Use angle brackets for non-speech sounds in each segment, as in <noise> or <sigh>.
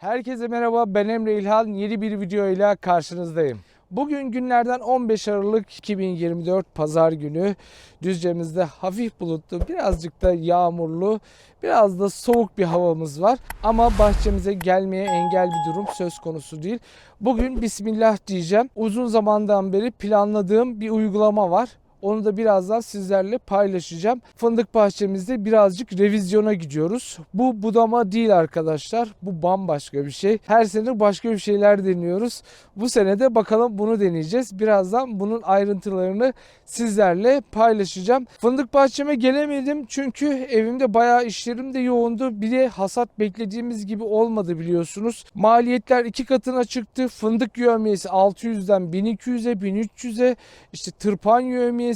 Herkese merhaba ben Emre İlhan yeni bir video ile karşınızdayım. Bugün günlerden 15 Aralık 2024 Pazar günü Düzce'mizde hafif bulutlu birazcık da yağmurlu biraz da soğuk bir havamız var. Ama bahçemize gelmeye engel bir durum söz konusu değil. Bugün Bismillah diyeceğim. Uzun zamandan beri planladığım bir uygulama var. Onu da birazdan sizlerle paylaşacağım. Fındık bahçemizde birazcık revizyona gidiyoruz. Bu budama değil arkadaşlar. Bu bambaşka bir şey. Her sene başka bir şeyler deniyoruz. Bu sene de bakalım bunu deneyeceğiz. Birazdan bunun ayrıntılarını sizlerle paylaşacağım. Fındık bahçeme gelemedim çünkü evimde bayağı işlerim de yoğundu. Bir de hasat beklediğimiz gibi olmadı biliyorsunuz. Maliyetler iki katına çıktı. Fındık yövmiyesi 600'den 1200'e 1300'e işte tırpan yövmiyesi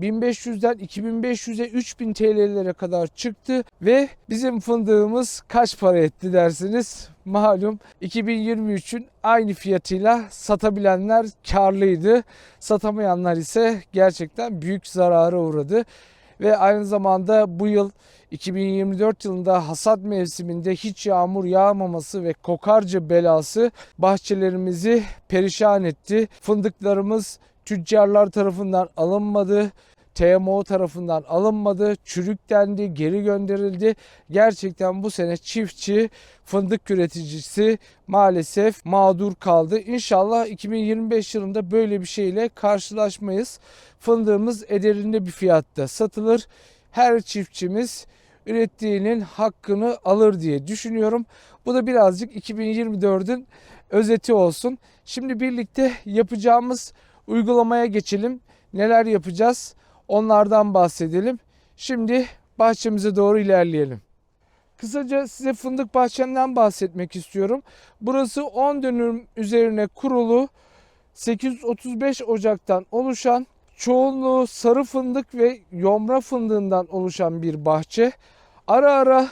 1500'den 2500'e 3000 TL'lere kadar çıktı ve bizim fındığımız kaç para etti dersiniz? Malum 2023'ün aynı fiyatıyla satabilenler karlıydı. Satamayanlar ise gerçekten büyük zarara uğradı. Ve aynı zamanda bu yıl 2024 yılında hasat mevsiminde hiç yağmur yağmaması ve kokarca belası bahçelerimizi perişan etti. Fındıklarımız tüccarlar tarafından alınmadı. TMO tarafından alınmadı, çürük dendi, geri gönderildi. Gerçekten bu sene çiftçi, fındık üreticisi maalesef mağdur kaldı. İnşallah 2025 yılında böyle bir şeyle karşılaşmayız. Fındığımız ederinde bir fiyatta satılır. Her çiftçimiz ürettiğinin hakkını alır diye düşünüyorum. Bu da birazcık 2024'ün özeti olsun. Şimdi birlikte yapacağımız uygulamaya geçelim. Neler yapacağız? Onlardan bahsedelim. Şimdi bahçemize doğru ilerleyelim. Kısaca size fındık bahçemden bahsetmek istiyorum. Burası 10 dönüm üzerine kurulu 835 ocaktan oluşan çoğunluğu sarı fındık ve yomra fındığından oluşan bir bahçe. Ara ara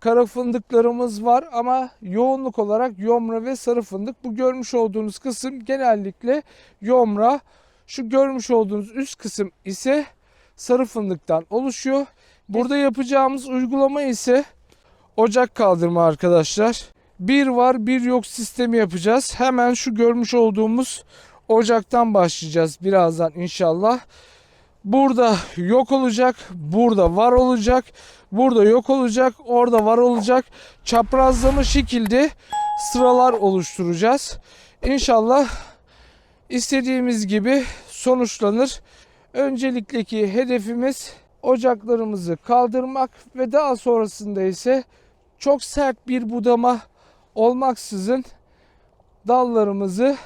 kara fındıklarımız var ama yoğunluk olarak yomra ve sarı fındık. Bu görmüş olduğunuz kısım genellikle yomra. Şu görmüş olduğunuz üst kısım ise sarı fındıktan oluşuyor. Burada yapacağımız uygulama ise ocak kaldırma arkadaşlar. Bir var bir yok sistemi yapacağız. Hemen şu görmüş olduğumuz ocaktan başlayacağız birazdan inşallah. Burada yok olacak, burada var olacak, burada yok olacak, orada var olacak. Çaprazlama şekilde sıralar oluşturacağız. İnşallah istediğimiz gibi sonuçlanır. Öncelikteki hedefimiz ocaklarımızı kaldırmak ve daha sonrasında ise çok sert bir budama olmaksızın dallarımızı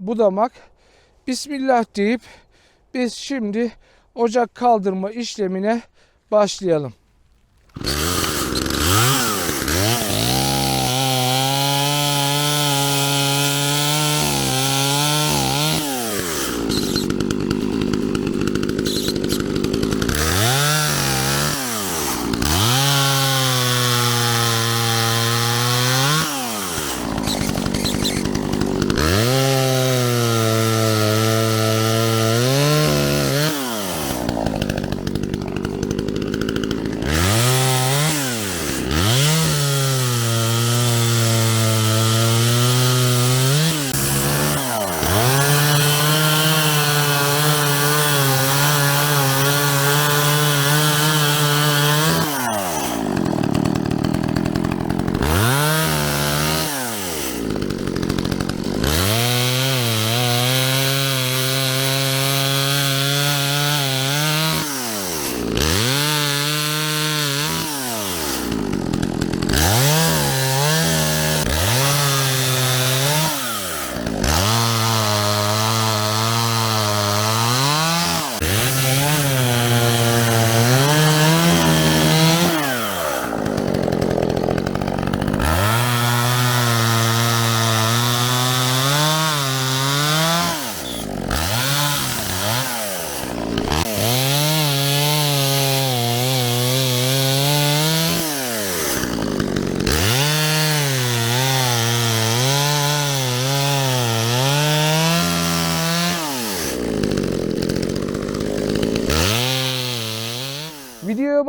budamak. Bismillah deyip biz şimdi ocak kaldırma işlemine başlayalım.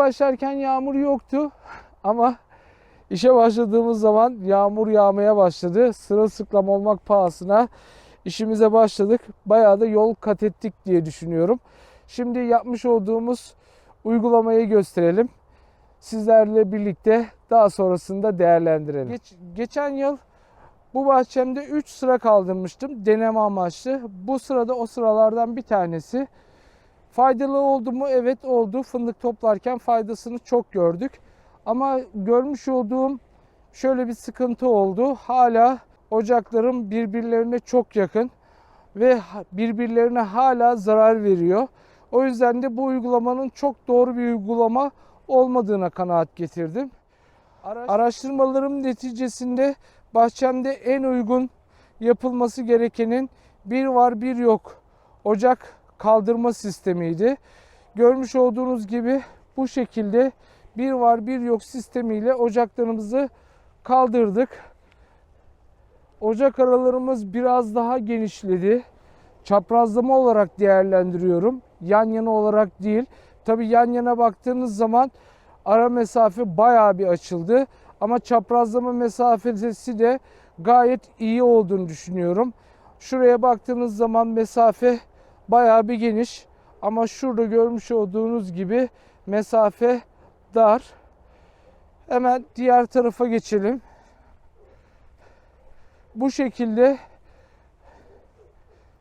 Başlarken yağmur yoktu ama İşe başladığımız zaman yağmur yağmaya başladı. Sırılsıklam olmak pahasına işimize başladık. Bayağı da yol kat ettik diye düşünüyorum. Şimdi yapmış olduğumuz uygulamayı gösterelim. Sizlerle birlikte daha sonrasında değerlendirelim. Geç- geçen yıl bu bahçemde 3 sıra kaldırmıştım deneme amaçlı. Bu sırada o sıralardan bir tanesi. Faydalı oldu mu? Evet oldu. Fındık toplarken faydasını çok gördük. Ama görmüş olduğum şöyle bir sıkıntı oldu. Hala ocaklarım birbirlerine çok yakın ve birbirlerine hala zarar veriyor. O yüzden de bu uygulamanın çok doğru bir uygulama olmadığına kanaat getirdim. Araştırmalarım neticesinde bahçemde en uygun yapılması gerekenin bir var bir yok ocak kaldırma sistemiydi. Görmüş olduğunuz gibi bu şekilde bir var bir yok sistemiyle ocaklarımızı kaldırdık. Ocak aralarımız biraz daha genişledi. Çaprazlama olarak değerlendiriyorum. Yan yana olarak değil. Tabi yan yana baktığınız zaman ara mesafe bayağı bir açıldı. Ama çaprazlama mesafesi de gayet iyi olduğunu düşünüyorum. Şuraya baktığınız zaman mesafe bayağı bir geniş. Ama şurada görmüş olduğunuz gibi mesafe dar. Hemen diğer tarafa geçelim. Bu şekilde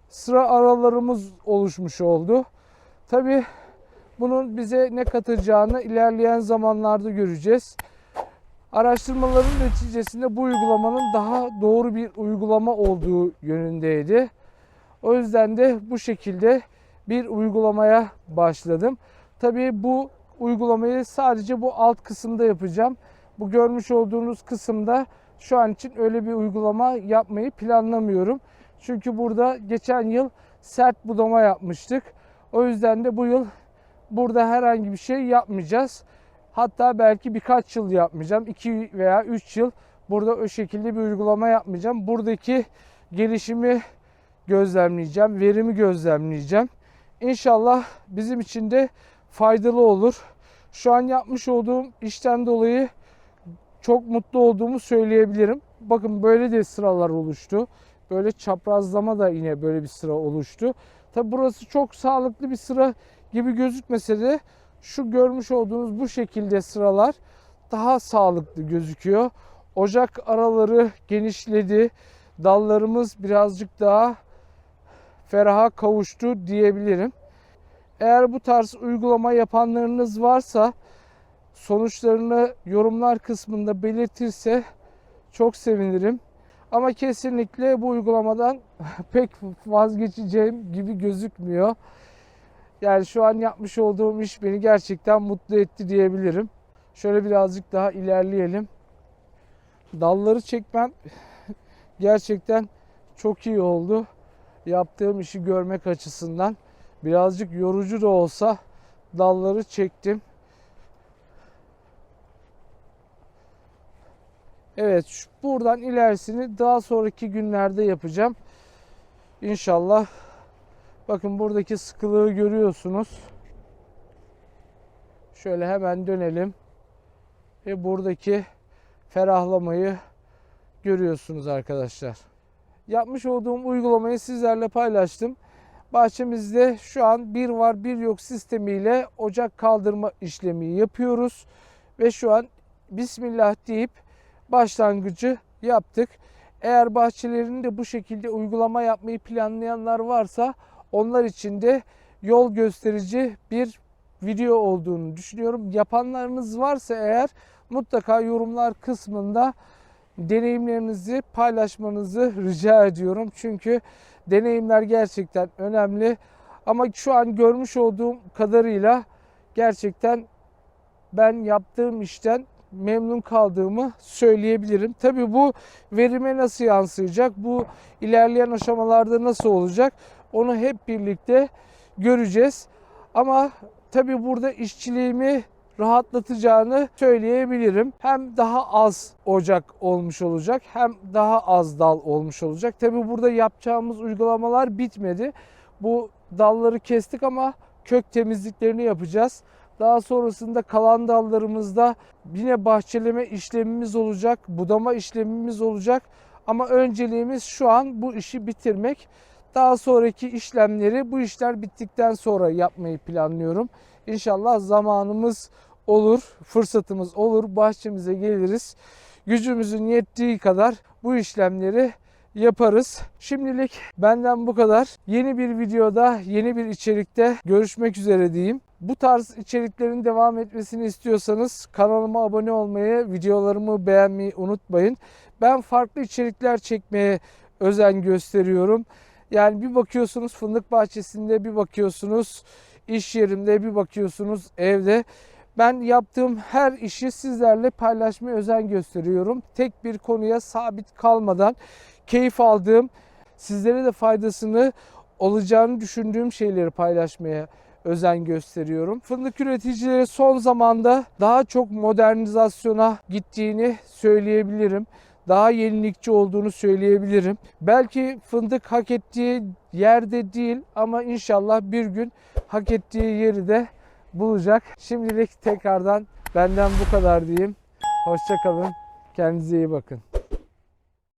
sıra aralarımız oluşmuş oldu. Tabi bunun bize ne katacağını ilerleyen zamanlarda göreceğiz. Araştırmaların neticesinde bu uygulamanın daha doğru bir uygulama olduğu yönündeydi. O yüzden de bu şekilde bir uygulamaya başladım. Tabii bu uygulamayı sadece bu alt kısımda yapacağım. Bu görmüş olduğunuz kısımda şu an için öyle bir uygulama yapmayı planlamıyorum. Çünkü burada geçen yıl sert budama yapmıştık. O yüzden de bu yıl burada herhangi bir şey yapmayacağız. Hatta belki birkaç yıl yapmayacağım. 2 veya 3 yıl burada o şekilde bir uygulama yapmayacağım. Buradaki gelişimi gözlemleyeceğim, verimi gözlemleyeceğim. İnşallah bizim için de faydalı olur. Şu an yapmış olduğum işten dolayı çok mutlu olduğumu söyleyebilirim. Bakın böyle de sıralar oluştu. Böyle çaprazlama da yine böyle bir sıra oluştu. Tabi burası çok sağlıklı bir sıra gibi gözükmese de şu görmüş olduğunuz bu şekilde sıralar daha sağlıklı gözüküyor. Ocak araları genişledi. Dallarımız birazcık daha feraha kavuştu diyebilirim. Eğer bu tarz uygulama yapanlarınız varsa sonuçlarını yorumlar kısmında belirtirse çok sevinirim. Ama kesinlikle bu uygulamadan <laughs> pek vazgeçeceğim gibi gözükmüyor. Yani şu an yapmış olduğum iş beni gerçekten mutlu etti diyebilirim. Şöyle birazcık daha ilerleyelim. Dalları çekmem <laughs> gerçekten çok iyi oldu. Yaptığım işi görmek açısından birazcık yorucu da olsa dalları çektim. Evet, buradan ilerisini daha sonraki günlerde yapacağım. İnşallah. Bakın buradaki sıkılığı görüyorsunuz. Şöyle hemen dönelim. Ve buradaki ferahlamayı görüyorsunuz arkadaşlar. Yapmış olduğum uygulamayı sizlerle paylaştım. Bahçemizde şu an bir var bir yok sistemiyle ocak kaldırma işlemi yapıyoruz. Ve şu an Bismillah deyip başlangıcı yaptık. Eğer bahçelerinde bu şekilde uygulama yapmayı planlayanlar varsa onlar için de yol gösterici bir video olduğunu düşünüyorum. Yapanlarınız varsa eğer mutlaka yorumlar kısmında deneyimlerinizi paylaşmanızı rica ediyorum. Çünkü deneyimler gerçekten önemli. Ama şu an görmüş olduğum kadarıyla gerçekten ben yaptığım işten memnun kaldığımı söyleyebilirim. Tabii bu verime nasıl yansıyacak? Bu ilerleyen aşamalarda nasıl olacak? Onu hep birlikte göreceğiz. Ama tabii burada işçiliğimi rahatlatacağını söyleyebilirim. Hem daha az ocak olmuş olacak hem daha az dal olmuş olacak. Tabii burada yapacağımız uygulamalar bitmedi. Bu dalları kestik ama kök temizliklerini yapacağız. Daha sonrasında kalan dallarımızda yine bahçeleme işlemimiz olacak, budama işlemimiz olacak. Ama önceliğimiz şu an bu işi bitirmek. Daha sonraki işlemleri bu işler bittikten sonra yapmayı planlıyorum. İnşallah zamanımız olur, fırsatımız olur, bahçemize geliriz. Gücümüzün yettiği kadar bu işlemleri yaparız. Şimdilik benden bu kadar. Yeni bir videoda, yeni bir içerikte görüşmek üzere diyeyim. Bu tarz içeriklerin devam etmesini istiyorsanız kanalıma abone olmayı, videolarımı beğenmeyi unutmayın. Ben farklı içerikler çekmeye özen gösteriyorum. Yani bir bakıyorsunuz fındık bahçesinde, bir bakıyorsunuz iş yerimde, bir bakıyorsunuz evde. Ben yaptığım her işi sizlerle paylaşmaya özen gösteriyorum. Tek bir konuya sabit kalmadan keyif aldığım, sizlere de faydasını olacağını düşündüğüm şeyleri paylaşmaya özen gösteriyorum. Fındık üreticileri son zamanda daha çok modernizasyona gittiğini söyleyebilirim. Daha yenilikçi olduğunu söyleyebilirim. Belki fındık hak ettiği yerde değil ama inşallah bir gün hak ettiği yeri de bulacak. Şimdilik tekrardan benden bu kadar diyeyim. Hoşçakalın. Kendinize iyi bakın.